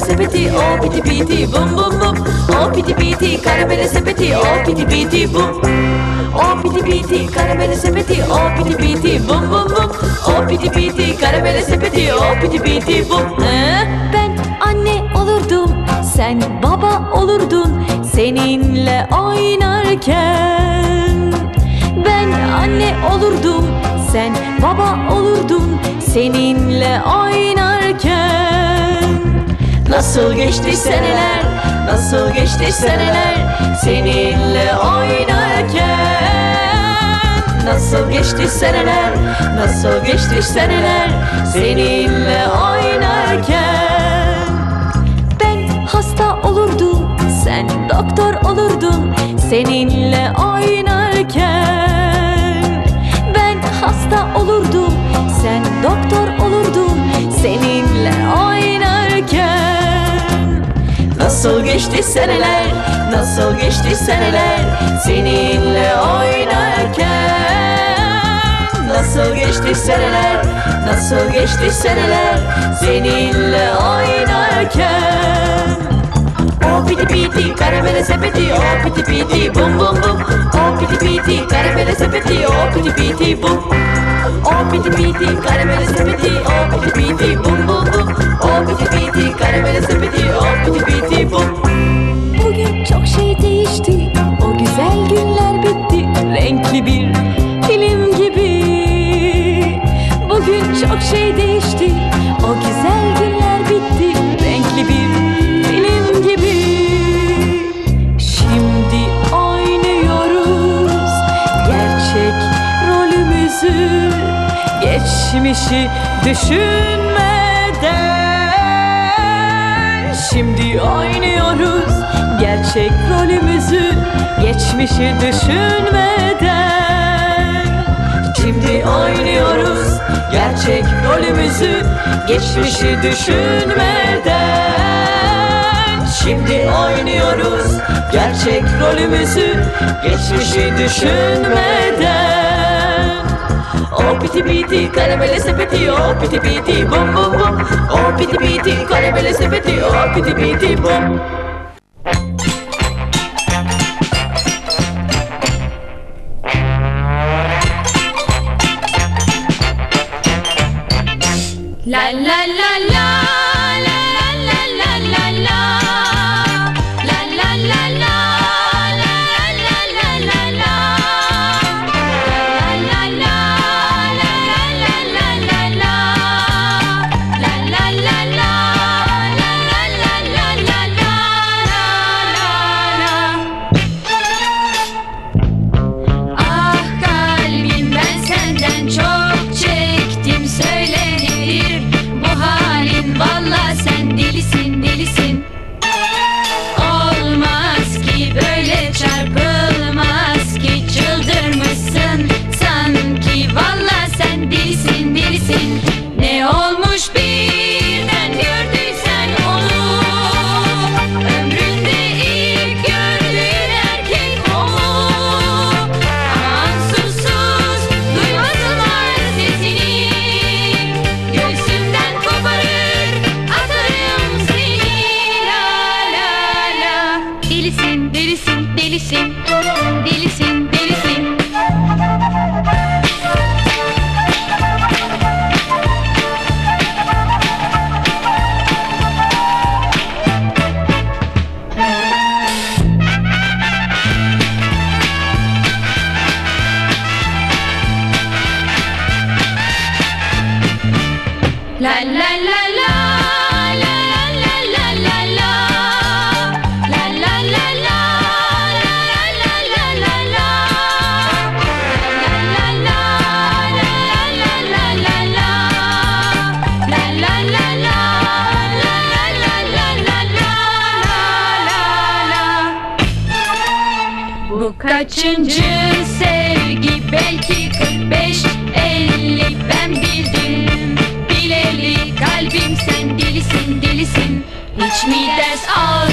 sepeti o piti piti bum bum bum. O piti piti karamele sepeti o piti piti bum. O piti piti karamele sepeti o piti piti bum bum bum. O piti piti karamele sepeti o piti piti bum. Ee, Ben anne olurdum, sen baba olurdun. Seninle oynarken. Ben anne olurdum, sen baba olurdun. Seninle oynarken. Nasıl geçti seneler? Nasıl geçti seneler? Seninle oynarken Nasıl geçti seneler? Nasıl geçti seneler? Seninle oynarken Ben hasta olurdum, sen doktor olurdun. Seninle oynarken. Ben hasta olurdum, sen doktor Nasıl geçti seneler? Nasıl geçti seneler? Seninle oynarken Nasıl geçti seneler? Nasıl geçti seneler? Seninle oynarken. O piti piti karamele sepeti O piti piti bum bum bum. O piti piti karamele sepeti O piti piti bum. O piti piti karamele sepeti O piti piti bum bum bum. O piti piti karamele sepeti Geçmişi düşünmeden Şimdi oynuyoruz gerçek rolümüzü Geçmişi düşünmeden Şimdi oynuyoruz gerçek rolümüzü Geçmişi düşünmeden Şimdi oynuyoruz gerçek rolümüzü Geçmişi düşünmeden Oh piti piti, caramelle sepeti, oh piti piti, bom bom bom. Oh piti piti, caramelle sepeti, oh piti piti, bom. Delisin delisin Delisin. La la la Bu kaçıncı sevgi? Belki 45 50 ben bildim bileli kalbim. Sen delisin delisin. Hiç mi ders al